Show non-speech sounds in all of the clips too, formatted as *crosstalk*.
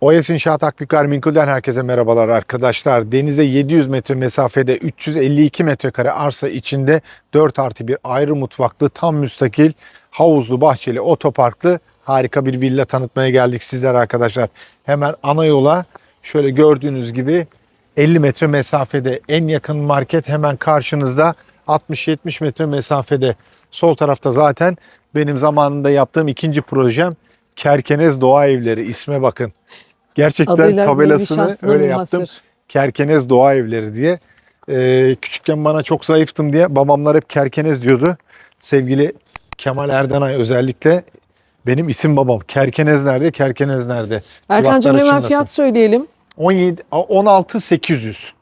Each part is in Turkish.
OS İnşaat Akbük Garminkul'den herkese merhabalar arkadaşlar. Denize 700 metre mesafede 352 metrekare arsa içinde 4 artı bir ayrı mutfaklı tam müstakil havuzlu bahçeli otoparklı harika bir villa tanıtmaya geldik sizler arkadaşlar. Hemen ana yola şöyle gördüğünüz gibi 50 metre mesafede en yakın market hemen karşınızda 60-70 metre mesafede sol tarafta zaten benim zamanında yaptığım ikinci projem Kerkenez Doğa Evleri isme bakın. Gerçekten Adıyla tabelasını öyle yaptım. Kerkenez Doğa Evleri diye. Ee, küçükken bana çok zayıftım diye babamlar hep Kerkenez diyordu. Sevgili Kemal Erdenay özellikle benim isim babam. Kerkenez nerede? Kerkenez nerede? Erkancığım hemen fiyat söyleyelim. 17 16 800.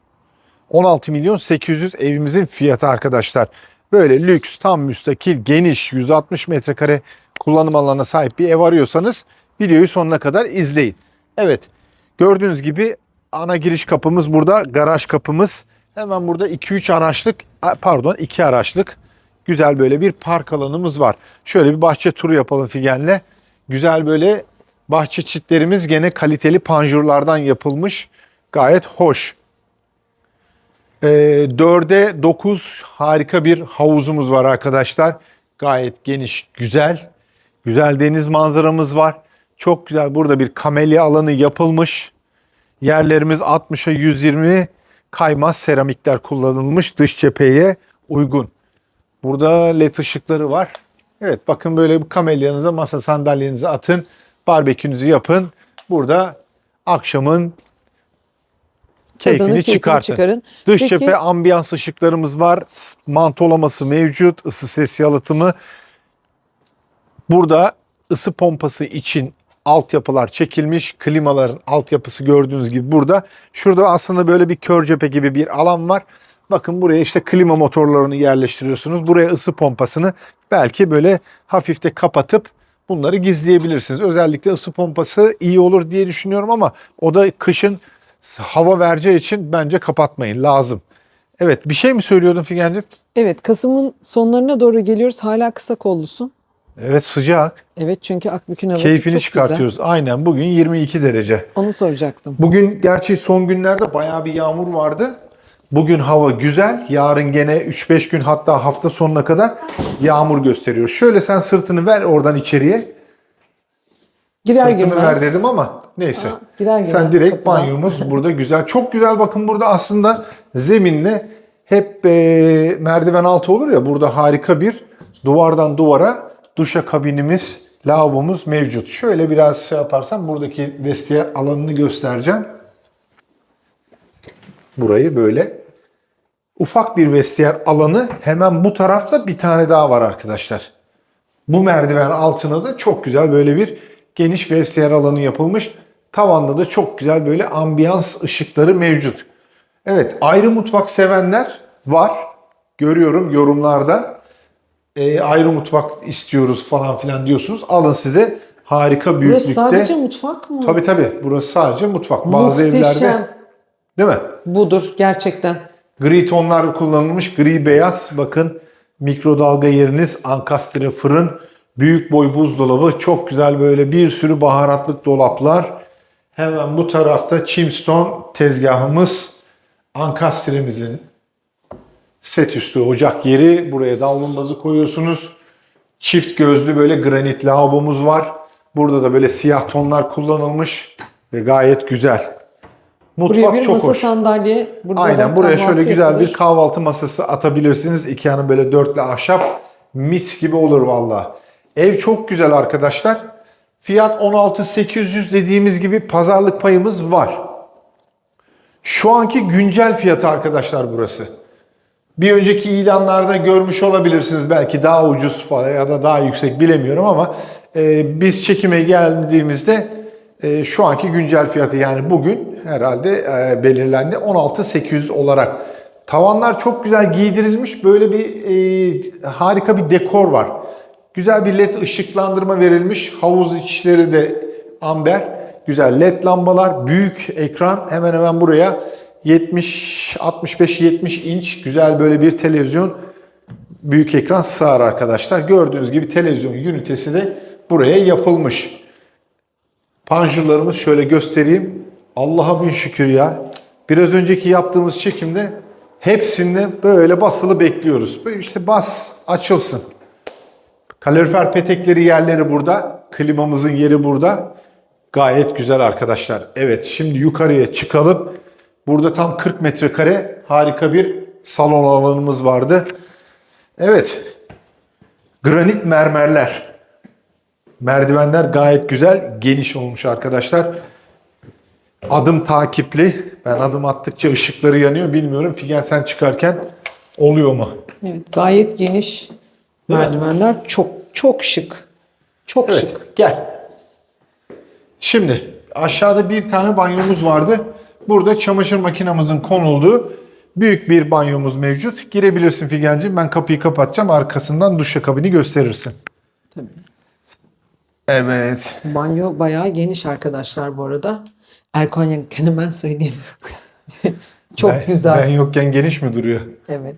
16 milyon 800 evimizin fiyatı arkadaşlar. Böyle lüks, tam müstakil, geniş, 160 metrekare kullanım alanına sahip bir ev arıyorsanız videoyu sonuna kadar izleyin. Evet, gördüğünüz gibi ana giriş kapımız burada, garaj kapımız. Hemen burada 2-3 araçlık, pardon 2 araçlık güzel böyle bir park alanımız var. Şöyle bir bahçe turu yapalım Figen'le. Güzel böyle bahçe çitlerimiz gene kaliteli panjurlardan yapılmış. Gayet hoş. Ee, 4'e 9 harika bir havuzumuz var arkadaşlar. Gayet geniş, güzel. Güzel deniz manzaramız var. Çok güzel burada bir kamelya alanı yapılmış. Yerlerimiz 60'a 120 kaymaz seramikler kullanılmış dış cepheye uygun. Burada led ışıkları var. Evet bakın böyle bir kamelyanıza masa sandalyenizi atın. Barbekünüzü yapın. Burada akşamın keyfini, Tadını, çıkartın. çıkarın. Dış Peki- cephe ambiyans ışıklarımız var. Mantolaması mevcut. ısı ses yalıtımı. Burada ısı pompası için altyapılar çekilmiş. Klimaların altyapısı gördüğünüz gibi burada. Şurada aslında böyle bir kör cephe gibi bir alan var. Bakın buraya işte klima motorlarını yerleştiriyorsunuz. Buraya ısı pompasını belki böyle hafif de kapatıp bunları gizleyebilirsiniz. Özellikle ısı pompası iyi olur diye düşünüyorum ama o da kışın hava vereceği için bence kapatmayın lazım. Evet bir şey mi söylüyordun Figen'cim? Evet Kasım'ın sonlarına doğru geliyoruz. Hala kısa kollusun. Evet sıcak. Evet çünkü Akbük'ün havası Keyfini çok çıkartıyoruz. Aynen bugün 22 derece. güzel. Onu soracaktım. Bugün gerçi son günlerde bayağı bir yağmur vardı. Bugün hava güzel. Yarın gene 3-5 gün hatta hafta sonuna kadar yağmur gösteriyor. Şöyle sen sırtını ver oradan içeriye. Girer Sırtını girmez. ver dedim ama neyse. Aa, girer Sen girmez direkt kapıdan. banyomuz burada güzel. Çok güzel bakın burada aslında zeminle hep e, merdiven altı olur ya burada harika bir duvardan duvara duşa kabinimiz, lavabomuz mevcut. Şöyle biraz şey yaparsam buradaki vestiyer alanını göstereceğim. Burayı böyle ufak bir vestiyer alanı hemen bu tarafta bir tane daha var arkadaşlar. Bu merdiven altına da çok güzel böyle bir geniş vestiyer alanı yapılmış. Tavanda da çok güzel böyle ambiyans ışıkları mevcut. Evet ayrı mutfak sevenler var. Görüyorum yorumlarda. Ee, ayrı mutfak istiyoruz falan filan diyorsunuz. Alın size harika büyüklükte. Burası sadece mutfak mı? Tabii tabii burası sadece mutfak. Bazı evlerde Muhteşem. değil mi? Budur gerçekten. Gri tonlar kullanılmış. Gri beyaz. Bakın mikrodalga yeriniz, ankastre fırın, büyük boy buzdolabı. Çok güzel böyle bir sürü baharatlık dolaplar. Hemen bu tarafta Chimstone tezgahımız. Ankastremizin set üstü ocak yeri. Buraya davlumbazı koyuyorsunuz. Çift gözlü böyle granit lavabomuz var. Burada da böyle siyah tonlar kullanılmış ve gayet güzel. Mutfak Buraya bir çok masa hoş. sandalye. Burada Aynen da buraya şöyle güzel yapılır. bir kahvaltı masası atabilirsiniz. Ikea'nın böyle dörtlü ahşap mis gibi olur valla. Ev çok güzel arkadaşlar. Fiyat 16.800 dediğimiz gibi pazarlık payımız var. Şu anki güncel fiyatı arkadaşlar burası. Bir önceki ilanlarda görmüş olabilirsiniz belki daha ucuz falan ya da daha yüksek bilemiyorum ama e, biz çekime geldiğimizde e, şu anki güncel fiyatı yani bugün herhalde e, belirlendi 16.800 olarak. Tavanlar çok güzel giydirilmiş böyle bir e, harika bir dekor var. Güzel bir led ışıklandırma verilmiş. Havuz içleri de amber. Güzel led lambalar, büyük ekran hemen hemen buraya 70 65 70 inç güzel böyle bir televizyon büyük ekran sığar arkadaşlar. Gördüğünüz gibi televizyon ünitesi de buraya yapılmış. Panjurlarımız şöyle göstereyim. Allah'a bin şükür ya. Biraz önceki yaptığımız çekimde hepsinde böyle basılı bekliyoruz. Böyle işte bas açılsın. Kalorifer petekleri yerleri burada. Klimamızın yeri burada. Gayet güzel arkadaşlar. Evet şimdi yukarıya çıkalım. Burada tam 40 metrekare harika bir salon alanımız vardı. Evet. Granit mermerler. Merdivenler gayet güzel, geniş olmuş arkadaşlar. Adım takipli. Ben adım attıkça ışıkları yanıyor. Bilmiyorum Figen sen çıkarken oluyor mu? Evet, gayet geniş merdivenler. Çok çok şık. Çok Evet, şık. gel. Şimdi aşağıda bir tane banyomuz vardı. Burada çamaşır makinamızın konulduğu büyük bir banyomuz mevcut. Girebilirsin Figen'ciğim. Ben kapıyı kapatacağım. Arkasından duşakabini gösterirsin. Tabii. Evet. Banyo bayağı geniş arkadaşlar bu arada. Erkonya'nın hemen söyleyeyim. *laughs* çok Ben- güzel. Ben yokken geniş mi duruyor? Evet.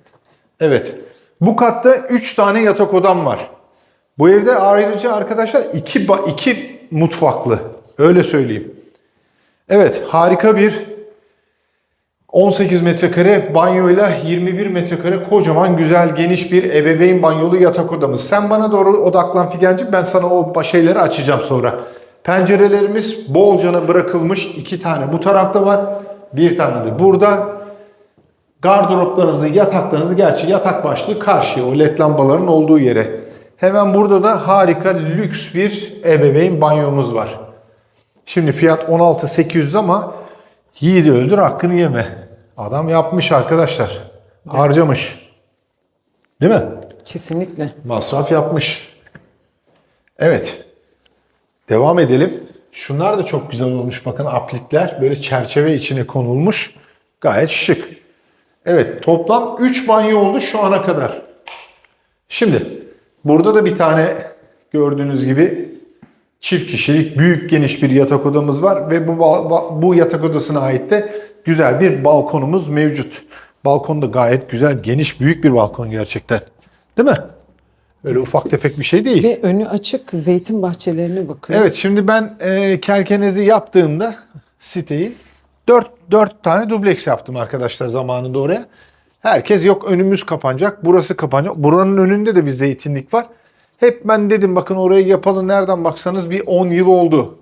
Evet. Bu katta 3 tane yatak odam var. Bu evde ayrıca arkadaşlar 2 iki mutfaklı. Öyle söyleyeyim. Evet, harika bir 18 metrekare banyoyla 21 metrekare kocaman güzel geniş bir ebeveyn banyolu yatak odamız. Sen bana doğru odaklan Figen'cim ben sana o şeyleri açacağım sonra. Pencerelerimiz bolcana bırakılmış iki tane bu tarafta var. Bir tane de burada. Gardıroplarınızı, yataklarınızı gerçi yatak başlığı karşıya o led lambaların olduğu yere. Hemen burada da harika lüks bir ebeveyn banyomuz var. Şimdi fiyat 16.800 ama yiğidi öldür hakkını yeme. Adam yapmış arkadaşlar. Harcamış. Değil mi? Kesinlikle. Masraf yapmış. Evet. Devam edelim. Şunlar da çok güzel olmuş. Bakın aplikler böyle çerçeve içine konulmuş. Gayet şık. Evet toplam 3 banyo oldu şu ana kadar. Şimdi burada da bir tane gördüğünüz gibi çift kişilik büyük geniş bir yatak odamız var ve bu bu yatak odasına ait de güzel bir balkonumuz mevcut. Balkon da gayet güzel, geniş, büyük bir balkon gerçekten. Değil mi? Öyle ufak tefek bir şey değil. Ve önü açık zeytin bahçelerine bakıyor. Evet şimdi ben e, kerkenezi yaptığımda siteyi 4, 4 tane dubleks yaptım arkadaşlar zamanında oraya. Herkes yok önümüz kapanacak, burası kapanacak. Buranın önünde de bir zeytinlik var. Hep ben dedim bakın orayı yapalım nereden baksanız bir 10 yıl oldu.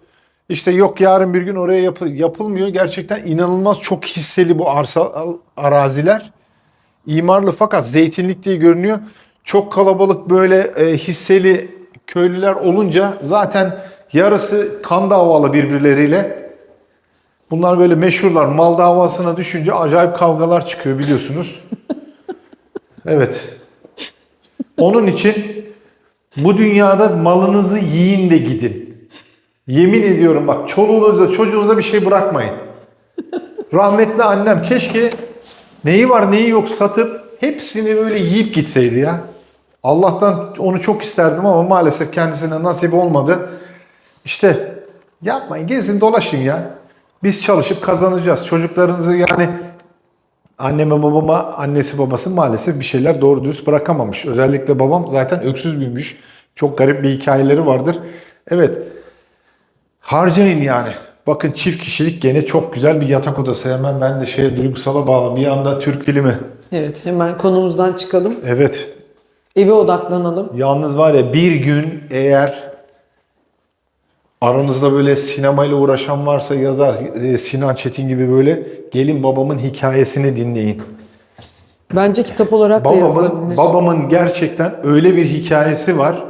İşte yok yarın bir gün oraya yapı- yapılmıyor. Gerçekten inanılmaz çok hisseli bu arsa araziler. İmarlı fakat zeytinlik diye görünüyor. Çok kalabalık böyle e, hisseli köylüler olunca zaten yarısı kan davalı birbirleriyle. Bunlar böyle meşhurlar. Mal davasına düşünce acayip kavgalar çıkıyor biliyorsunuz. *laughs* Evet. Onun için bu dünyada malınızı yiyin de gidin. Yemin ediyorum bak çoluğunuza çocuğunuza bir şey bırakmayın. Rahmetli annem keşke neyi var neyi yok satıp hepsini böyle yiyip gitseydi ya. Allah'tan onu çok isterdim ama maalesef kendisine nasip olmadı. İşte yapmayın gezin dolaşın ya. Biz çalışıp kazanacağız. Çocuklarınızı yani anneme babama annesi babası maalesef bir şeyler doğru düz bırakamamış. Özellikle babam zaten öksüz büyümüş. Çok garip bir hikayeleri vardır. Evet Harcayın yani. Bakın çift kişilik gene çok güzel bir yatak odası. Hemen ben de şeye duygusala bağlı. Bir anda Türk filmi. Evet hemen konumuzdan çıkalım. Evet. Eve odaklanalım. Yalnız var ya bir gün eğer aranızda böyle sinemayla uğraşan varsa yazar e, Sinan Çetin gibi böyle gelin babamın hikayesini dinleyin. Bence kitap olarak da Babamın, yazılabilir. babamın gerçekten öyle bir hikayesi var.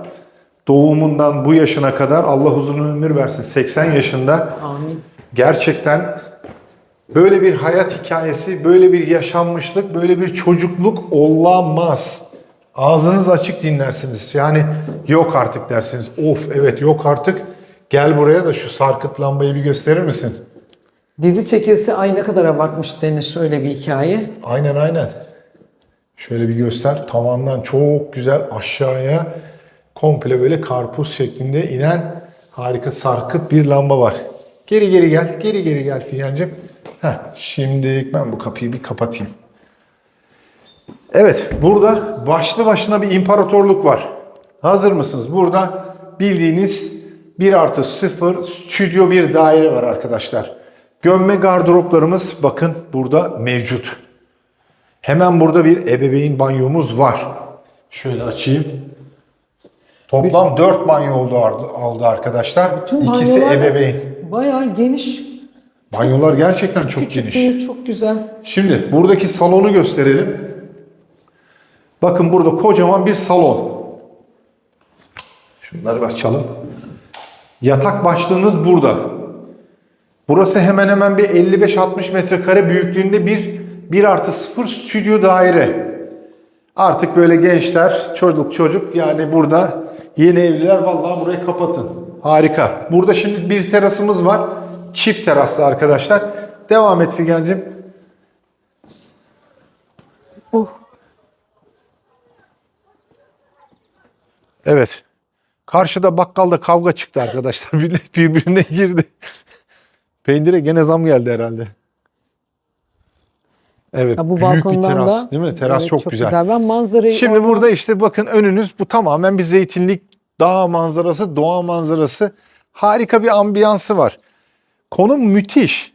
Doğumundan bu yaşına kadar Allah uzun ömür versin 80 yaşında Amin. gerçekten böyle bir hayat hikayesi, böyle bir yaşanmışlık, böyle bir çocukluk olamaz. Ağzınız açık dinlersiniz. Yani yok artık dersiniz. Of evet yok artık. Gel buraya da şu sarkıt lambayı bir gösterir misin? Dizi çekilse ay ne kadar abartmış denir öyle bir hikaye. Aynen aynen. Şöyle bir göster. Tavandan çok güzel aşağıya komple böyle karpuz şeklinde inen harika sarkıt bir lamba var. Geri geri gel. Geri geri gel Figen'cim. Heh, şimdi ben bu kapıyı bir kapatayım. Evet burada başlı başına bir imparatorluk var. Hazır mısınız? Burada bildiğiniz 1 artı 0 stüdyo bir daire var arkadaşlar. Gömme gardıroplarımız bakın burada mevcut. Hemen burada bir ebeveyn banyomuz var. Şöyle açayım. Toplam 4 banyo oldu, oldu arkadaşlar. Tüm İkisi banyolar ebeveyn. Bayağı geniş. Banyolar gerçekten çok Küçük geniş. değil, çok güzel. Şimdi buradaki salonu gösterelim. Bakın burada kocaman bir salon. Şunları açalım. Yatak başlığınız burada. Burası hemen hemen bir 55-60 metrekare büyüklüğünde bir 1 artı 0 stüdyo daire. Artık böyle gençler, çocuk çocuk yani burada yeni evliler vallahi burayı kapatın. Harika. Burada şimdi bir terasımız var. Çift teraslı arkadaşlar. Devam et Figen'cim. Oh, Evet. Karşıda bakkalda kavga çıktı arkadaşlar. *laughs* Millet birbirine girdi. Peynire gene zam geldi herhalde. Evet. ya bu büyük bir teras da değil mi? Teras Evet, çok, güzel. Ben manzarayı Şimdi oradan- burada işte bakın önünüz bu tamamen bir zeytinlik dağ manzarası, doğa manzarası. Harika bir ambiyansı var. Konum müthiş.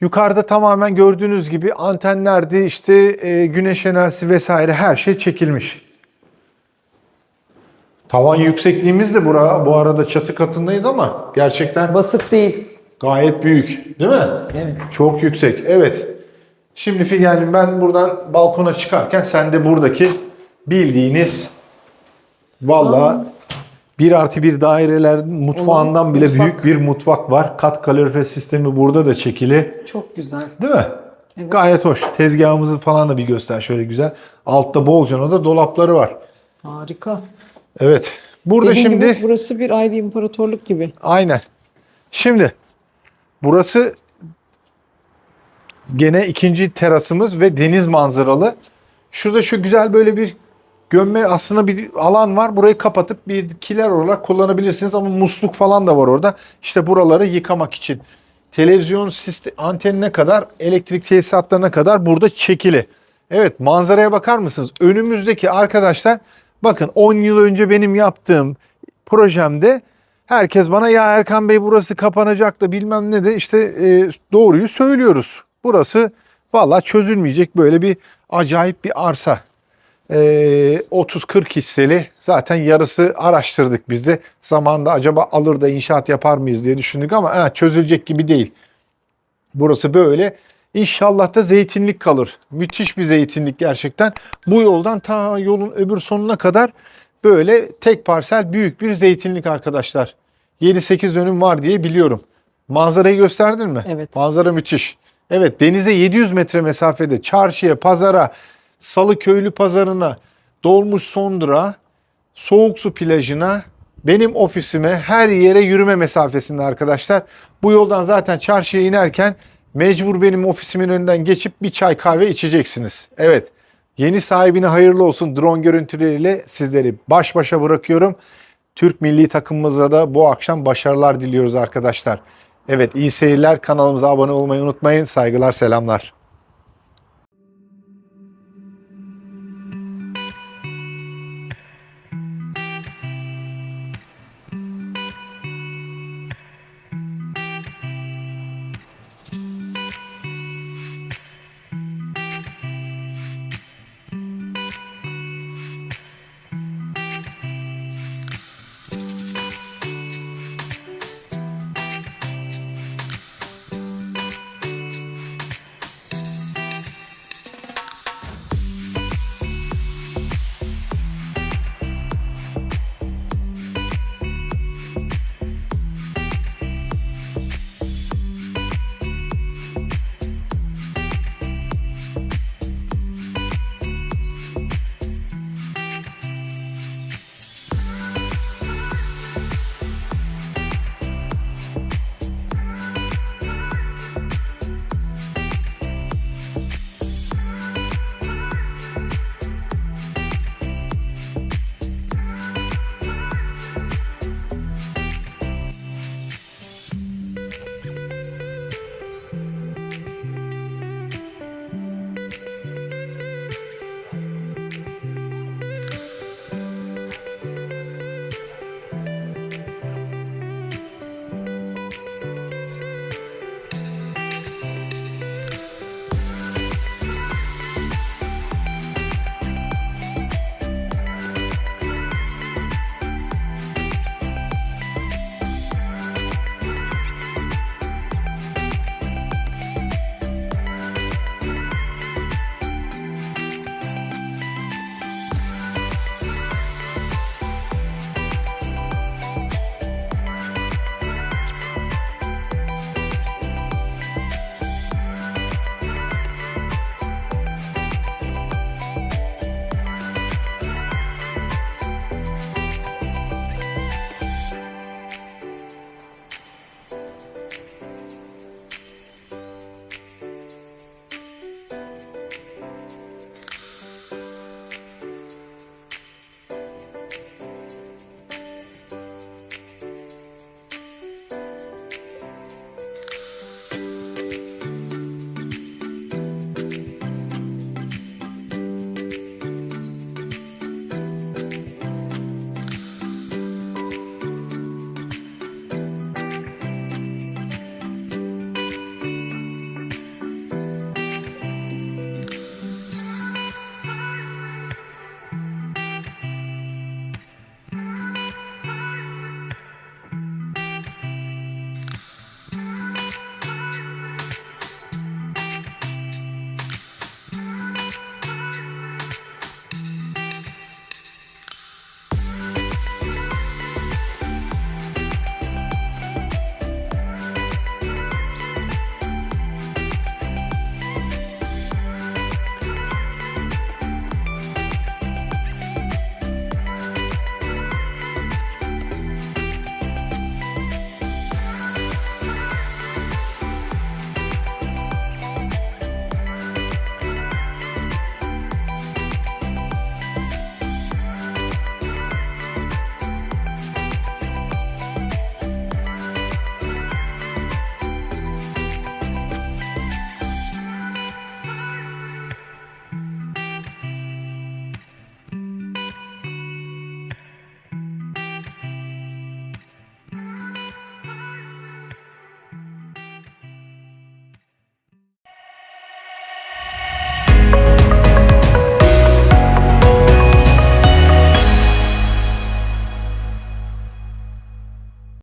Yukarıda tamamen gördüğünüz gibi antenlerdi, işte e, güneş enerjisi vesaire her şey çekilmiş. Tavan yüksekliğimiz de bura, bu arada çatı katındayız ama gerçekten basık değil. gayet büyük değil mi? Evet. Çok yüksek. Evet. Şimdi Figen'cim ben buradan balkona çıkarken sen de buradaki bildiğiniz valla bir artı bir daireler mutfağından Olan bile mutfak. büyük bir mutfak var. Kat kalorifer sistemi burada da çekili. Çok güzel. Değil mi? Gayet hoş. Tezgahımızı falan da bir göster şöyle güzel. Altta bolca da dolapları var. Harika. Evet. Burada Dediğin şimdi gibi burası bir ayrı imparatorluk gibi. Aynen. Şimdi burası gene ikinci terasımız ve deniz manzaralı. Şurada şu güzel böyle bir gömme aslında bir alan var. Burayı kapatıp bir kiler olarak kullanabilirsiniz ama musluk falan da var orada. İşte buraları yıkamak için. Televizyon sistem, antenine kadar, elektrik tesisatlarına kadar burada çekili. Evet manzaraya bakar mısınız? Önümüzdeki arkadaşlar bakın 10 yıl önce benim yaptığım projemde herkes bana ya Erkan Bey burası kapanacak da bilmem ne de işte e, doğruyu söylüyoruz. Burası valla çözülmeyecek böyle bir acayip bir arsa. E, 30-40 hisseli zaten yarısı araştırdık biz de. Zamanında acaba alır da inşaat yapar mıyız diye düşündük ama ha, çözülecek gibi değil. Burası böyle. İnşallah da zeytinlik kalır. Müthiş bir zeytinlik gerçekten. Bu yoldan ta yolun öbür sonuna kadar böyle tek parsel büyük bir zeytinlik arkadaşlar. 7-8 dönüm var diye biliyorum. Manzarayı gösterdin mi? Evet. Manzara müthiş. Evet denize 700 metre mesafede çarşıya, pazara, Salıköylü pazarına, Dolmuş Sondra, Soğuk Su plajına, benim ofisime her yere yürüme mesafesinde arkadaşlar. Bu yoldan zaten çarşıya inerken mecbur benim ofisimin önünden geçip bir çay kahve içeceksiniz. Evet yeni sahibine hayırlı olsun drone görüntüleriyle sizleri baş başa bırakıyorum. Türk milli takımımıza da bu akşam başarılar diliyoruz arkadaşlar. Evet iyi seyirler kanalımıza abone olmayı unutmayın. Saygılar selamlar.